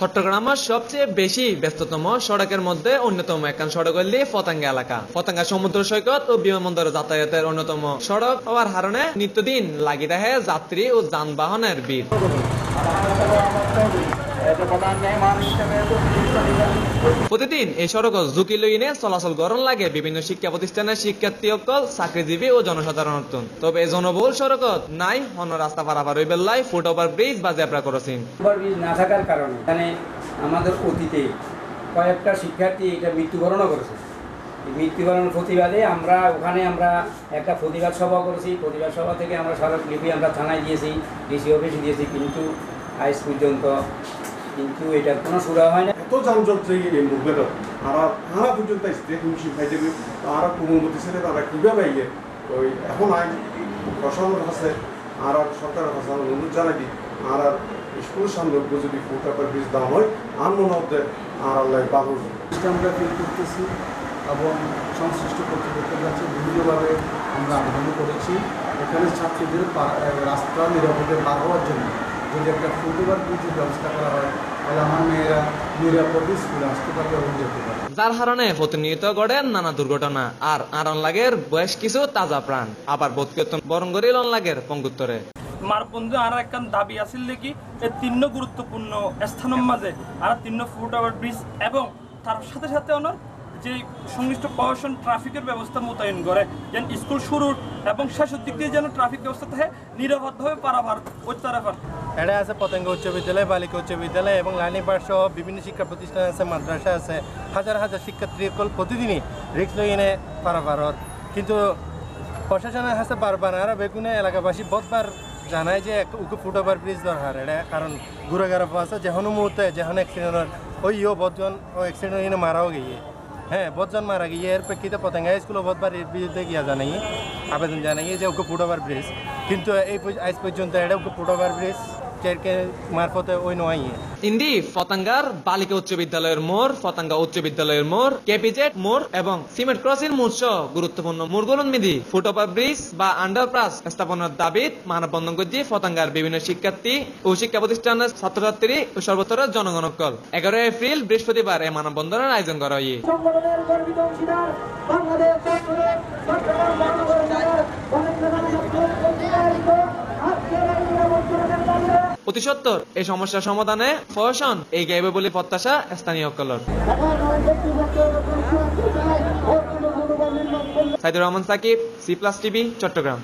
চট্টগ্রামের সবচেয়ে বেশি ব্যস্ততম সড়কের মধ্যে অন্যতম। একখান সড়ক হলি ফতাঙ্গা এলাকা। ফতাঙ্গা সমুদ্র সৈকত ও বিমানবন্দর যাতায়াতের অন্যতম সড়ক। হওয়ার কারণে নিত্যদিন লাগি দেখে যাত্রী ও যানবাহনের ভিড়। প্রতিদিন এই সড়ক ঝুঁকি লইনে চলাচল গরম লাগে। বিভিন্ন শিক্ষা প্রতিষ্ঠানের শিক্ষার্থী সকল চাকরিজীবী ও জনসাধারণ তবে জনবহুল সড়কত নাই, অন্য রাস্তা পারাপার হইবে লাই, ফুট ওভার ব্রিজ বা জেব্রা ক্রসিং। ওভারব্রিজ না থাকার কারণে এখানে আমাদের অতীতে কয়েকটা শিক্ষার্থী এটা মৃত্যুবরণও করেছে। মৃত্যুবরণের প্রতিবাদে আমরা, ওখানে আমরা একটা প্রতিবাদ সভা করেছি। প্রতিবাদ সভা থেকে আমরা স্মারকলিপি আমরা থানায় দিয়েছি, ডিসি অফিসে দিয়েছি, কিন্তু আজ পর্যন্ত কিন্তু এটার কোনো সুরা হয় না। এত যানজট যে এই মুভমেন্ট আর হারা পর্যন্ত আসতে হুমশি খাই দেবে আর কুমুমতি ছেলে তারা কীভাবে ইয়ে ওই এখন আইন প্রশাসনের কাছে আর সরকারের কাছে আমি অনুরোধ জানাবি আর আর স্কুলের সামনে যদি ফুট আপার বীজ দেওয়া হয় আর মনে হতে আর আল্লাহ জিনিসটা আমরা ফিল করতেছি এবং সংশ্লিষ্ট কর্তৃপক্ষের কাছে বিভিন্নভাবে আমরা আবেদন করেছি। এখানে ছাত্রীদের পা- রাস্তা নিরাপদে পার হওয়ার জন্য। যদি একটা ফুটওভার ব্রিজের ব্যবস্থা করা হয়। তাহলে আমার মেয়েরা নিরাপদে স্কুলে আসতে পারবে এবং যেতে পারবে। যার কারণে প্রতিনিয়ত গড়ে নানা দুর্ঘটনা। আর আরন লাগের বয়স কিছু তাজা প্রাণ। আবার বোধ কীর্তন বরং গরিল লাগের পঙ্গুত্তরে। মার বন্ধু আর একখান দাবি আছিল দেখি এই তিন্ন গুরুত্বপূর্ণ স্থানের মাঝে আর তিন্ন ফুট ওভার ব্রিজ এবং তার সাথে সাথে ওনার যে সংশ্লিষ্ট প্রশাসন ট্রাফিকের ব্যবস্থা মোতায়েন করে, যেন স্কুল শুরুর এবং শেষের দিক দিয়ে যেন ট্রাফিক ব্যবস্থা থাকে, নিরাপদভাবে পারাবার অত্যারাপার এটা আছে পতঙ্গ উচ্চ বিদ্যালয়, বালিকা উচ্চ বিদ্যালয় এবং লাইনি পাঠ সহ বিভিন্ন শিক্ষা প্রতিষ্ঠান আছে, মাদ্রাসা আছে। হাজার হাজার শিক্ষার্থী সকল প্রতিদিনই রিক্স লই এনে পারাপারর কিন্তু প্রশাসনের কাছে বারবার আর বেগুনে এলাকাবাসী বহুতবার জানায় যে উকে ফুট ওভার ব্রিজ দরকার। এটা কারণ ঘুরে গেড়ে আছে যেকোনো মুহূর্তে যেকোনো অ্যাক্সিডেন্ট ওই ইও বহুজন ও অ্যাক্সিডেন্ট এনে মারাও গিয়ে হ্যাঁ বহুজন মারা গিয়ে এর প্রেক্ষিতে পতঙ্গা স্কুলে বহুতবার এর বিরুদ্ধে গিয়া জানাই আবেদন জানাই যে ওকে ফুট ওভার ব্রিজ কিন্তু এই পর্য- আজ পর্যন্ত এটা ওকে ফুট ওভার ব্রিজ চেরকে মারফতে ওই নয়। ইন্দি পতাঙ্গার বালিকা উচ্চ বিদ্যালয়ের মোড় পতাঙ্গা উচ্চ বিদ্যালয়ের মোড় কেপিজেড মোড় এবং সিমেন্ট ক্রসিং মোড় সহ গুরুত্বপূর্ণ। মোড়গুলো মিদি ফুটওভার ব্রিজ বা আন্ডারপাস স্থাপনের দাবিত মানববন্ধন করছি বিভিন্ন শিক্ষার্থী ও শিক্ষা প্রতিষ্ঠানের ছাত্রছাত্রী ও সর্বত্র জনগণকল এগারোই এপ্রিল বৃহস্পতিবার এই মানববন্ধনের আয়োজন করা হয়। অতি সত্তর এই সমস্যার সমাধানে ফসন, এই গাইবে বলে প্রত্যাশা স্থানীয় colour Saidur Rahman, Sakib C plus TV Chittagong.